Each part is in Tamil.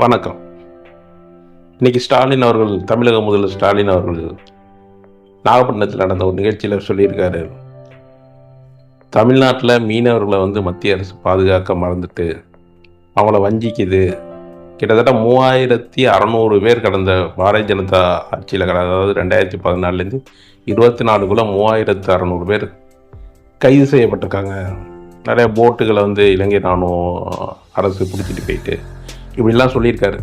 வணக்கம். இன்னைக்கு ஸ்டாலின் அவர்கள் தமிழக முதல்வர் ஸ்டாலின் அவர்கள் நாகப்பட்டினத்தில் நடந்த ஒரு நிகழ்ச்சியில் சொல்லியிருக்காரு. தமிழ்நாட்டில் மீனவர்களை வந்து மத்திய அரசு பாதுகாக்க மறந்துட்டு அவங்கள வஞ்சிக்குது. கிட்டத்தட்ட மூவாயிரத்தி அறநூறு பேர் கடந்த பாரதிய ஜனதா ஆட்சியில் கடந்த அதாவது ரெண்டாயிரத்தி பதினாலேருந்து இருபத்தி நாலுக்குள்ளே மூவாயிரத்து அறநூறு பேர் கைது செய்யப்பட்டிருக்காங்க. நிறைய போட்டுகளை வந்து இலங்கை ராணுவம் அரசு பிடிச்சிட்டு போயிட்டு இப்படிலாம் சொல்லியிருக்காரு.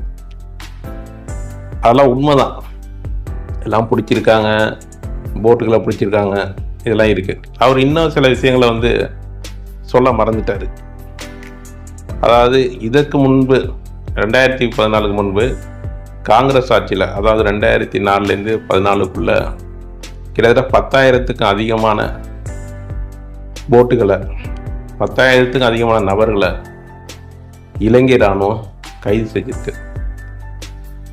அதெல்லாம் உண்மைதான். எல்லாம் பிடிச்சிருக்காங்க. போட்டுகளை பிடிச்சிருக்காங்க. இதெல்லாம் இருக்குது அவர் இன்னும் சில விஷயங்களை வந்து சொல்ல மறந்துட்டார். அதாவது இதற்கு முன்பு ரெண்டாயிரத்தி பதினாலுக்கு முன்பு காங்கிரஸ் ஆட்சியில் அதாவது ரெண்டாயிரத்தி நாலுலேருந்து பதினாலுக்குள்ளே கிட்டத்தட்ட பத்தாயிரத்துக்கும் அதிகமான போட்டுகளை பத்தாயிரத்துக்கும் அதிகமான நபர்களை இலங்கை இராணுவம் கைது செஞ்சிருக்கு.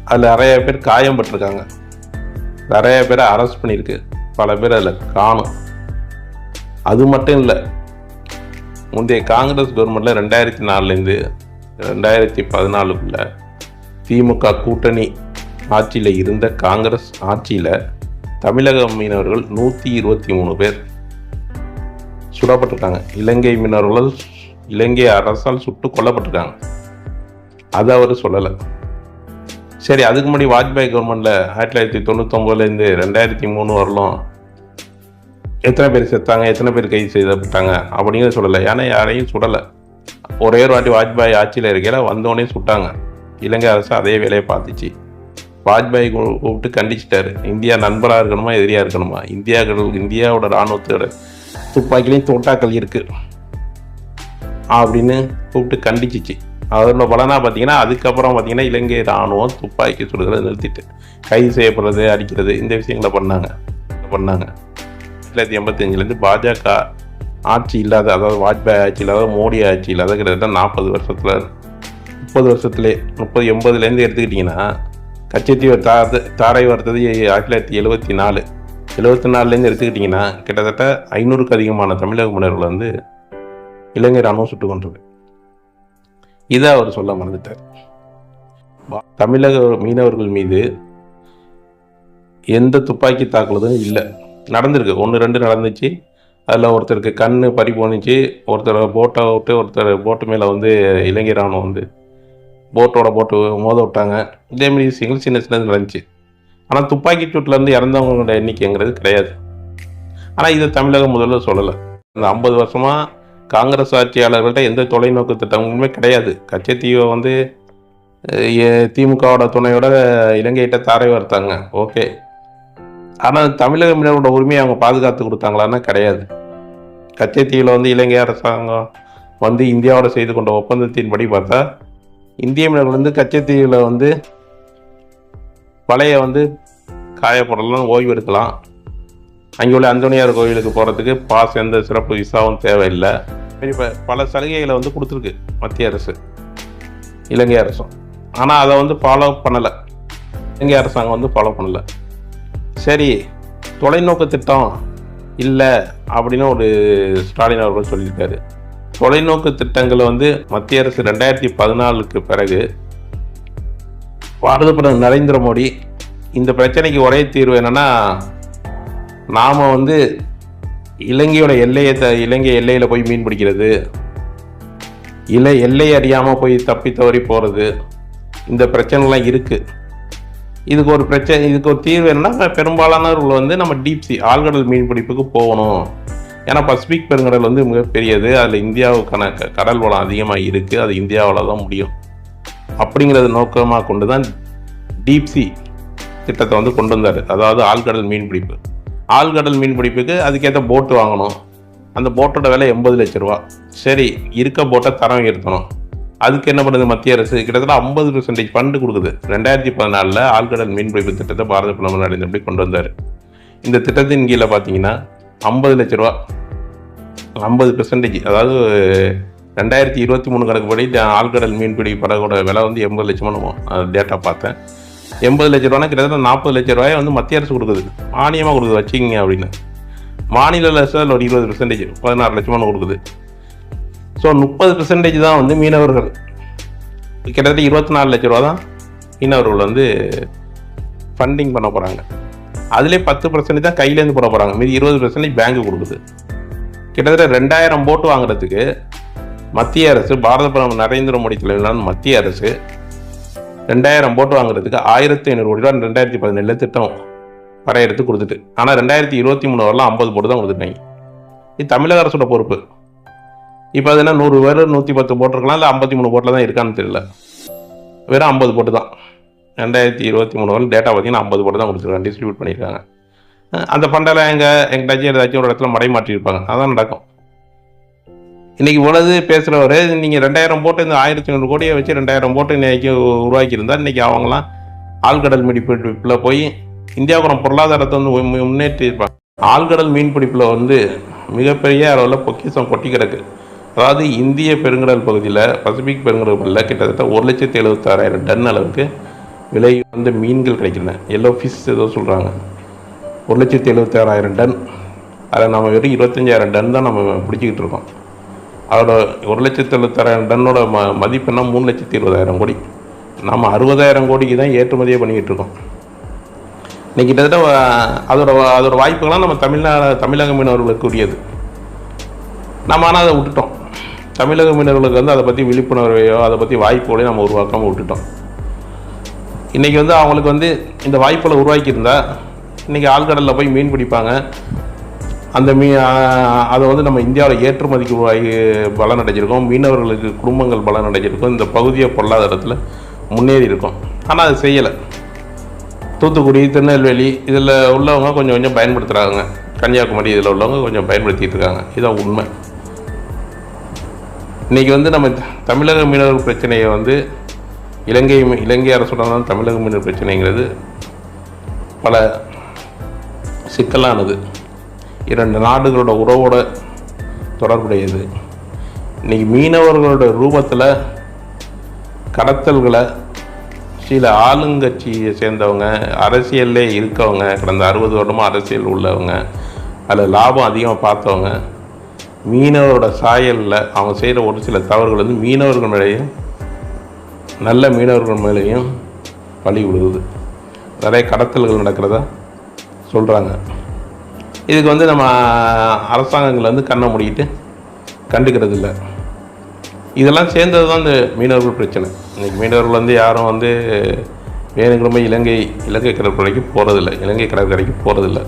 அதில் நிறைய பேர் காயம் பட்டிருக்காங்க. நிறைய பேரை அரெஸ்ட் பண்ணியிருக்கு. பல பேர் அதில் காணும். அது மட்டும் இல்லை முந்தைய காங்கிரஸ் கவர்மெண்ட்டில் ரெண்டாயிரத்தி நாலுலேருந்து ரெண்டாயிரத்தி பதினாலுக்குள்ள திமுக கூட்டணி ஆட்சியில் இருந்த காங்கிரஸ் ஆட்சியில் தமிழக மீனவர்கள் நூற்றி இருபத்தி மூணு பேர் சுடப்பட்டிருக்காங்க. இலங்கை மீனவர்கள் இலங்கை அரசால் சுட்டு கொல்லப்பட்டிருக்காங்க. அது அவர் சொல்லலை. சரி அதுக்கு முன்னாடி வாஜ்பாய் கவர்மெண்ட்டில் ஆயிரத்தி தொள்ளாயிரத்தி தொண்ணூத்தொம்பதுலேருந்து ரெண்டாயிரத்தி மூணு வரலும் எத்தனை பேர் செத்தாங்க எத்தனை பேர் கைது செய்யப்பட்டாங்க அப்படிங்கிறத சொல்லலை. ஏன்னா யாரையும் சுடலை. ஒரே ஒரு வாட்டி வாஜ்பாய் ஆட்சியில் இருக்கையில் வந்தோடனே சுட்டாங்க. இலங்கை அரசு அதே வேலையை பார்த்துச்சு. வாஜ்பாய் கூப்பிட்டு கண்டிச்சிட்டாரு. இந்தியா நண்பராக இருக்கணுமா எதிரியாக இருக்கணுமா? இந்தியாக்கள் இந்தியாவோட இராணுவத்தோட துப்பாக்கிலையும் தோட்டாக்கள் இருக்குது அப்படின்னு கூப்பிட்டு கண்டிச்சிச்சு. அதனோட பலனாக பார்த்தீங்கன்னா அதுக்கப்புறம் பார்த்தீங்கன்னா இலங்கை ராணுவம் துப்பாக்கி சுடுதலை நிறுத்திட்டு கைது செய்யப்படுறது அடிக்கிறது இந்த விஷயங்களை பண்ணாங்க. பண்ணாங்க. தொள்ளாயிரத்தி எண்பத்தஞ்சிலேருந்து பாஜக ஆட்சி இல்லாத அதாவது வாஜ்பாய் ஆட்சி இல்லாத மோடி ஆட்சி இல்லாத கிட்டத்தட்ட நாற்பது வருஷத்தில் முப்பது வருஷத்துலே முப்பது எண்பதுலேருந்து எடுத்துக்கிட்டிங்கன்னா கச்சத்தீவ தா தாரை வர்த்தது ஆயிரத்தி தொள்ளாயிரத்தி எழுபத்தி நாலு எழுபத்தி நாலுலேருந்து எடுத்துக்கிட்டிங்கன்னா கிட்டத்தட்ட ஐநூறுக்கு அதிகமான தமிழக முன்னர்கள் வந்து இலங்கை ராணுவம் சுட்டு கொண்டது இதை அவர் சொல்ல மறந்துட்டார். தமிழக மீனவர்கள் மீது எந்த துப்பாக்கி தாக்குதலும் இல்லை. நடந்திருக்கு. ஒன்று ரெண்டு நடந்துச்சு. அதில் ஒருத்தருக்கு கண் பறி போணுச்சு. ஒருத்தர் போட்டை விட்டு ஒருத்தர் போட்டு மேலே வந்து இலங்கை ராணுவம் வந்து போட்டோட போட்டு மோத விட்டாங்க. இதேமாரி விஷயங்கள் சின்ன சின்னது நடந்துச்சு. ஆனால் துப்பாக்கி சூட்டிலேருந்து இறந்தவங்களோட எண்ணிக்கைங்கிறது கிடையாது. ஆனால் இதை தமிழக முதல்ல சொல்லலை. இந்த ஐம்பது வருஷமாக காங்கிரஸ் ஆட்சியாளர்கள்ட்ட எந்த தொலைநோக்கு திட்டமுமே கிடையாது. கச்சத்தீவை வந்து திமுகவோட துணையோட இலங்கையிட்ட தாரை வர்த்தாங்க. ஓகே. ஆனால் தமிழக மீனவரோட உரிமையை அவங்க பாதுகாத்து கொடுத்தாங்களான்னா கிடையாது. கச்சத்தீவில் வந்து இலங்கை அரசாங்கம் வந்து இந்தியாவோட செய்து கொண்ட ஒப்பந்தத்தின்படி பார்த்தா இந்திய மீனவர்கள் வந்து கச்சத்தீவில் வந்து வலையை வந்து காயப்படலாம் ஓய்வு எடுக்கலாம். அங்கே உள்ள அந்தோனியார் கோயிலுக்கு போகிறதுக்கு பாஸ் எந்த சிறப்பு விசாவும் தேவையில்லை. இப்போ பல சலுகைகளை வந்து கொடுத்துருக்கு மத்திய அரசு. இலங்கை அரசும். ஆனால் அதை வந்து ஃபாலோ பண்ணலை. இலங்கை அரசாங்கம் வந்து ஃபாலோ பண்ணலை. சரி தொலைநோக்கு திட்டம் இல்லை அப்படின்னு ஒரு ஸ்டாலின் அவர்கள் சொல்லியிருக்காரு. தொலைநோக்கு திட்டங்களை வந்து மத்திய அரசு ரெண்டாயிரத்தி பதினாலுக்கு பிறகு பாரத பிரதமர் நரேந்திர மோடி இந்த பிரச்சனைக்கு ஒரே தீர்வு என்னன்னா நாம் வந்து இலங்கையோட எல்லையை த இலங்கை எல்லையில் போய் மீன் பிடிக்கிறது. இல்லை எல்லை அறியாமல் போய் தப்பி தவறி போகிறது இந்த பிரச்சனைலாம் இருக்குது இதுக்கு ஒரு பிரச்சனை இதுக்கு ஒரு தீர்வு என்னன்னா பெரும்பாலானவர்கள் வந்து நம்ம டீப்சி ஆழ்கடல் மீன் பிடிப்புக்கு போகணும். ஏன்னா பசிபிக் பெருங்கடல் வந்து மிகப்பெரியது அதில் இந்தியாவுக்கான க- கடல் வளம் அதிகமாக இருக்குது அது இந்தியாவில் தான் முடியும். அப்படிங்கிறத நோக்கமாக கொண்டு தான் டீப்சி திட்டத்தை வந்து கொண்டு வந்தார். அதாவது ஆழ்கடல் மீன் பிடிப்பு. ஆழ்கடல் மீன் பிடிப்புக்கு அதுக்கேற்ற போட்டு வாங்கணும். அந்த போட்டோட விலை எண்பது லட்ச ரூபா. சரி இருக்க போட்டை தரம் உயர்த்தணும். அதுக்கு என்ன பண்ணுது மத்திய அரசு? கிட்டத்தட்ட ஐம்பது பெர்சன்டேஜ் ஃபண்டு கொடுக்குது. ரெண்டாயிரத்தி பதினாலில் ஆழ்கடல் மீன்பிடிப்பு திட்டத்தை பாரத பிரதமர் நரேந்திர மோடி கொண்டு வந்தார். இந்த திட்டத்தின் கீழே பார்த்தீங்கன்னா ஐம்பது லட்ச ரூபா. ஐம்பது பெர்சன்டேஜ் அதாவது ரெண்டாயிரத்தி இருபத்தி மூணு கணக்குப்படி ஆழ்கடல் மீன்பிடி படகோட விலை வந்து எண்பது லட்சமாக டேட்டா பார்த்தேன். எண்பது லட்ச ரூபானா கிட்டத்தட்ட நாற்பது லட்ச ரூபாயை வந்து மத்திய அரசு கொடுக்குது. மானியமாக கொடுக்குது வச்சுக்கிங்க அப்படின்னு. மாநில அரசு ஒரு இருபது பெர்சன்டேஜ் பதினாறு லட்சமான கொடுக்குது. ஸோ முப்பது பெர்சன்டேஜ் தான் வந்து மீனவர்கள். கிட்டத்தட்ட இருபத்தி நாலு லட்ச ரூபா தான் மீனவர்கள் வந்து ஃபண்டிங் பண்ண போகிறாங்க அதிலே பத்து பர்சன்டேஜ் தான் கையிலேருந்து போட போகிறாங்க மீதி இருபது பர்சன்டேஜ் பேங்க்கு கொடுக்குது. கிட்டத்தட்ட ரெண்டாயிரம் போட்டு வாங்குறதுக்கு மத்திய அரசு பாரத பிரதமர் நரேந்திர மோடி தலைமையிலான மத்திய அரசு ரெண்டாயிரம் போட்டு வாங்குறதுக்கு ஆயிரத்தி ஐநூறு கோடி ரூபா ரெண்டாயிரத்தி பதினேழுல திட்டம் வரையறுத்து கொடுத்துட்டு. ஆனால் ரெண்டாயிரத்தி இருபத்தி மூணு வரலாம் ஐம்பது போட்டு தான் கொடுத்துட்டாங்க. இது தமிழக அரசோட பொறுப்பு. இப்போ அது என்ன நூறு பேர் நூற்றி பத்து போட்டிருக்கலாம் இல்லை ஐம்பத்தி மூணு போட்டில் தான் இருக்கான்னு தெரியல. வெறும் ஐம்பது போட்டு தான். ரெண்டாயிரத்தி இருபத்தி மூணு வரலாம் டேட்டா பார்த்தீங்கன்னா ஐம்பது போட்டு தான் கொடுத்துருக்காங்க டிஸ்ட்ரிபியூட் பண்ணியிருக்காங்க. அந்த ஃபண்டெல்லாம் எங்கே எங்கிட்டாச்சும் ஏதாச்சும் ஒரு இடத்துல மடை மாற்றியிருப்பாங்க. அதான் நடக்கும். இன்றைக்கி உலது பேசுகிறவர் நீங்கள் ரெண்டாயிரம் போட்டு இந்த ஆயிரத்தி நூறு கோடியை வச்சு ரெண்டாயிரம் போட்டு இன்றைக்கி உருவாக்கியிருந்தா இன்றைக்கி அவங்களாம் ஆழ்கடல் மீன்பிடிப்பில் போய் இந்தியாவுக்கு பொருளாதாரத்தை வந்து மு- முன்னேற்றியிருப்பாங்க. ஆழ்கடல் மீன்பிடிப்பில் வந்து மிகப்பெரிய அளவில் பொக்கிஷம் கொட்டி கிடக்கு. அதாவது இந்திய பெருங்கடல் பகுதியில் பசிபிக் பெருங்கடல் பகுதியில் கிட்டத்தட்ட ஒரு லட்சத்தி எழுபத்தாறாயிரம் டன் அளவுக்கு விலை வந்து மீன்கள் கிடைக்கின்றன. எல்லோ ஃபிஷ் ஏதோ சொல்கிறாங்க ஒரு லட்சத்தி எழுபத்தாறாயிரம் டன். அதில் நம்ம வெறும் இருபத்தஞ்சாயிரம் டன் தான் நம்ம பிடிச்சிக்கிட்டு இருக்கோம். அதோட ஒரு லட்சத்தி எழுபத்தாறாயிரம் டன்னோட ம மதிப்புனா மூணு லட்சத்தி இருபதாயிரம் கோடி. நம்ம அறுபதாயிரம் கோடிக்கு தான் ஏற்றுமதியே பண்ணிக்கிட்டு இருக்கோம். இன்றைக்கி கிட்டத்தட்ட அதோட அதோட வாய்ப்புகள்லாம் நம்ம தமிழ்நாடு தமிழக மீனவர்களுக்கு உரியது நம்ம ஆனால் அதை விட்டுட்டோம். தமிழக மீனவர்களுக்கு வந்து அதை பற்றி விழிப்புணர்வையோ அதை பற்றி வாய்ப்புகளையும் நம்ம உருவாக்காமல் விட்டுட்டோம். இன்றைக்கி வந்து அவங்களுக்கு வந்து இந்த வாய்ப்புகளை உருவாக்கியிருந்தா இன்றைக்கி ஆழ்கடலில் போய் மீன் பிடிப்பாங்க. அந்த மீ அதை வந்து நம்ம இந்தியாவில் ஏற்றுமதிக்கு பலன் அடைஞ்சிருக்கோம் மீனவர்களுக்கு குடும்பங்கள் பலன் அடைஞ்சிருக்கோம் இந்த பகுதியை பொருளாதாரத்தில் முன்னேறி இருக்கோம். ஆனால் அது செய்யலை. தூத்துக்குடி திருநெல்வேலி இதில் உள்ளவங்க கொஞ்சம் கொஞ்சம் பயன்படுத்துகிறாங்க கன்னியாகுமரி இதில் உள்ளவங்க கொஞ்சம் பயன்படுத்திட்டு இருக்காங்க. இதான் உண்மை. இன்றைக்கி வந்து நம்ம த- தமிழக மீனவர் பிரச்சனையை வந்து இலங்கை மீ- இலங்கை அரசுடன் தமிழக மீனவர் பிரச்சனைங்கிறது பல சிக்கலானது. இரண்டு நாடுகளோட உறவோட தொடர்புடையது. இன்றைக்கி மீனவர்களோட ரூபத்தில் கடத்தல்களை சில ஆளுங்கட்சியை சேர்ந்தவங்க அரசியல்லே இருக்கவங்க கடந்த அறுபது வருடமாக அரசியல் உள்ளவங்க அதில் லாபம் அதிகமாக பார்த்தவங்க மீனவரோட சாயலில் அவங்க செய்கிற ஒரு சில தவறுகள் வந்து மீனவர்கள் மேலேயும் நல்ல மீனவர்கள் மேலேயும் பழி விழுகுது. நிறைய கடத்தல்கள் நடக்கிறதா சொல்கிறாங்க இதுக்கு வந்து நம்ம அரசாங்கங்கள் வந்து கண்ணை மூடிக்கிட்டு கண்டுக்கிறது இல்லை இதெல்லாம் சேர்ந்தது தான் இந்த மீனவர்கள் பிரச்சனை. இன்றைக்கி மீனவர்கள் வந்து யாரும் வந்து வேணுங்கிறமே இலங்கை இலங்கை கடற்கரைக்கு போகிறதில்ல இலங்கை கடற்கரைக்கு போகிறதில்ல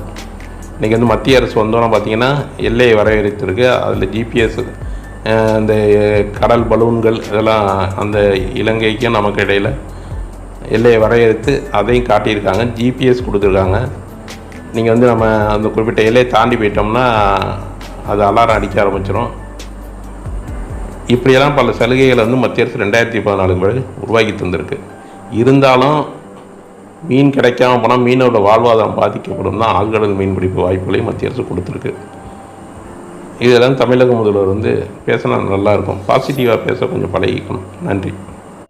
இன்றைக்கி வந்து மத்திய அரசு வந்தோன்னா பார்த்தீங்கன்னா எல்லையை வரையறுத்திருக்கு. அதில் ஜிபிஎஸ் இந்த கடல் பலூன்கள் இதெல்லாம் அந்த இலங்கைக்கும் நமக்கு இடையில் எல்லையை வரையறுத்து அதையும் காட்டியிருக்காங்க. ஜிபிஎஸ் கொடுத்துருக்காங்க. நீங்கள் வந்து நம்ம அந்த குறிப்பிட்ட எல்லையை தாண்டி போயிட்டோம்னா அது அலாரம் அடிக்க ஆரம்பிச்சிடும் இப்படியெல்லாம் பல சலுகைகளை வந்து மத்திய அரசு ரெண்டாயிரத்தி பதினாலுக்கு பிறகு உருவாக்கி தந்திருக்கு. இருந்தாலும் மீன் கிடைக்காம போனால் மீனோட வாழ்வாதாரம் பாதிக்கப்படும் தான் ஆழ்கடல் மீன்பிடிப்பு வாய்ப்புகளையும் மத்திய அரசு கொடுத்துருக்கு. இதெல்லாம் தமிழக முதல்வர் வந்து பேசினா நல்லாயிருக்கும் பாசிட்டிவாக பேச கொஞ்சம் பழகிக்கணும். நன்றி.